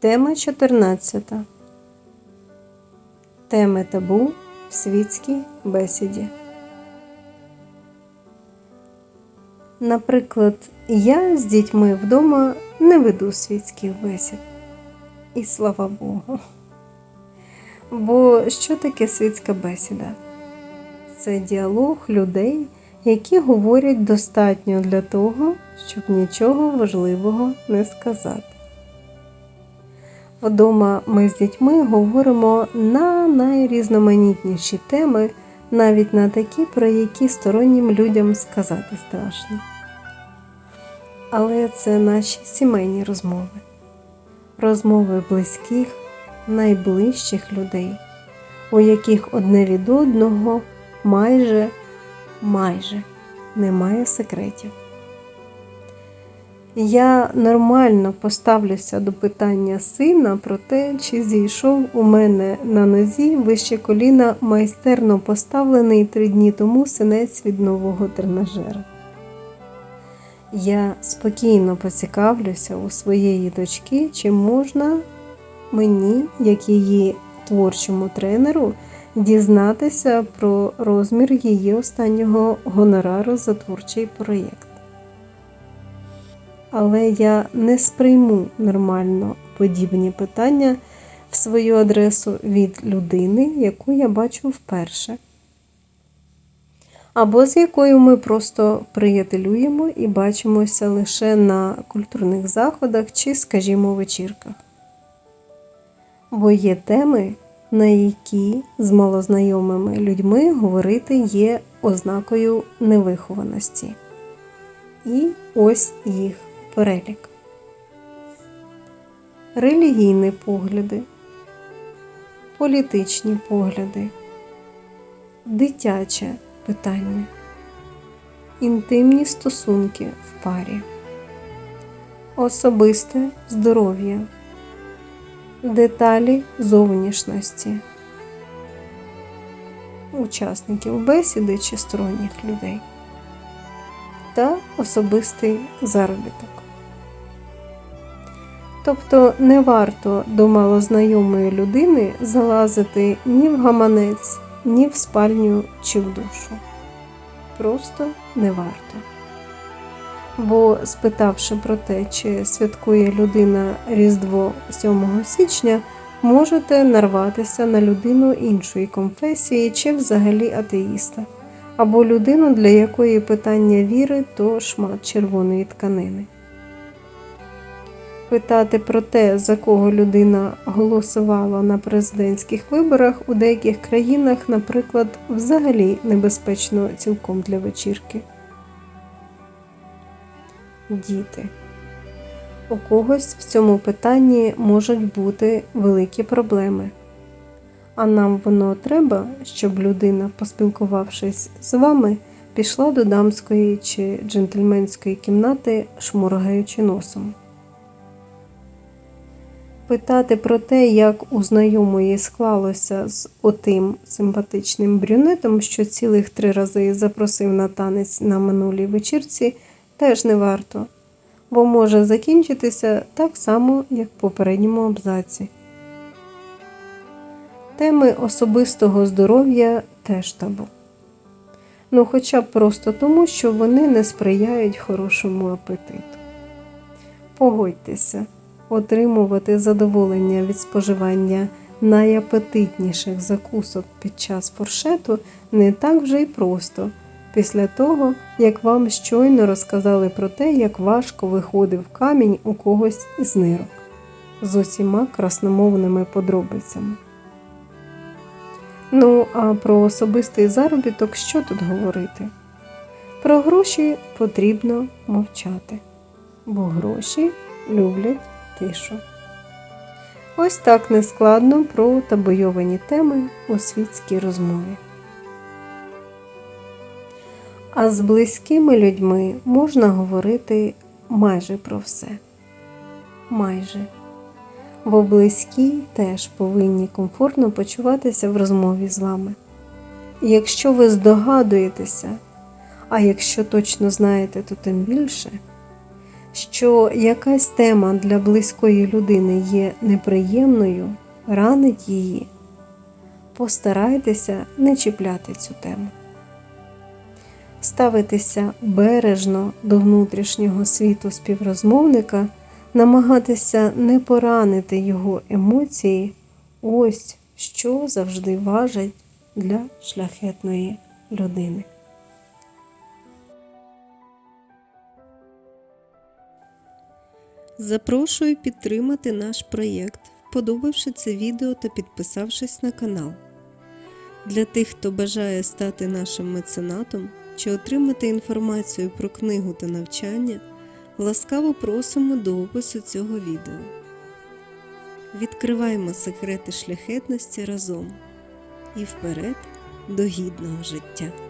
Тема 14. Теми табу в світській бесіді. Наприклад, я з дітьми вдома не веду світських бесід. І слава Богу. Бо що таке світська бесіда? Це діалог людей, які говорять достатньо для того, щоб нічого важливого не сказати. Вдома ми з дітьми говоримо на найрізноманітніші теми, навіть на такі, про які стороннім людям сказати страшно. Але це наші сімейні розмови, розмови близьких, найближчих людей, у яких одне від одного майже, майже немає секретів. Я нормально поставлюся до питання сина про те, чи зійшов у мене на нозі вище коліна майстерно поставлений три дні тому синець від нового тренажера. Я спокійно поцікавлюся у своєї дочки, чи можна мені, як її творчому тренеру, дізнатися про розмір її останнього гонорару за творчий проєкт але я не сприйму нормально подібні питання в свою адресу від людини, яку я бачу вперше. Або з якою ми просто приятелюємо і бачимося лише на культурних заходах чи, скажімо, вечірках. Бо є теми, на які з малознайомими людьми говорити є ознакою невихованості. І ось їх перелік. Релігійні погляди, політичні погляди, дитяче питання, інтимні стосунки в парі, особисте здоров'я, деталі зовнішності, учасників бесіди чи сторонніх людей та особистий заробіток. Тобто не варто до малознайомої людини залазити ні в гаманець, ні в спальню чи в душу. Просто не варто. Бо, спитавши про те, чи святкує людина Різдво 7 січня, можете нарватися на людину іншої конфесії чи взагалі атеїста, або людину, для якої питання віри то шмат червоної тканини питати про те, за кого людина голосувала на президентських виборах у деяких країнах, наприклад, взагалі небезпечно цілком для вечірки. Діти. У когось в цьому питанні можуть бути великі проблеми. А нам воно треба, щоб людина, поспілкувавшись з вами, пішла до дамської чи джентльменської кімнати, шморгаючи носом питати про те, як у знайомої склалося з отим симпатичним брюнетом, що цілих три рази запросив на танець на минулій вечірці, теж не варто, бо може закінчитися так само, як в попередньому абзаці. Теми особистого здоров'я теж табу. Ну, хоча б просто тому, що вони не сприяють хорошому апетиту. Погодьтеся отримувати задоволення від споживання найапетитніших закусок під час фуршету не так вже й просто, після того, як вам щойно розказали про те, як важко виходив камінь у когось із нирок з усіма красномовними подробицями. Ну, а про особистий заробіток що тут говорити? Про гроші потрібно мовчати, бо гроші люблять тишу. Ось так нескладно про табойовані теми у світській розмові. А з близькими людьми можна говорити майже про все. Майже. Бо близькі теж повинні комфортно почуватися в розмові з вами. І якщо ви здогадуєтеся, а якщо точно знаєте, то тим більше що якась тема для близької людини є неприємною, ранить її, постарайтеся не чіпляти цю тему. Ставитися бережно до внутрішнього світу співрозмовника, намагатися не поранити його емоції ось що завжди важить для шляхетної людини. Запрошую підтримати наш проєкт, вподобавши це відео та підписавшись на канал. Для тих, хто бажає стати нашим меценатом чи отримати інформацію про книгу та навчання, ласкаво просимо до опису цього відео. Відкриваємо секрети шляхетності разом і вперед до гідного життя.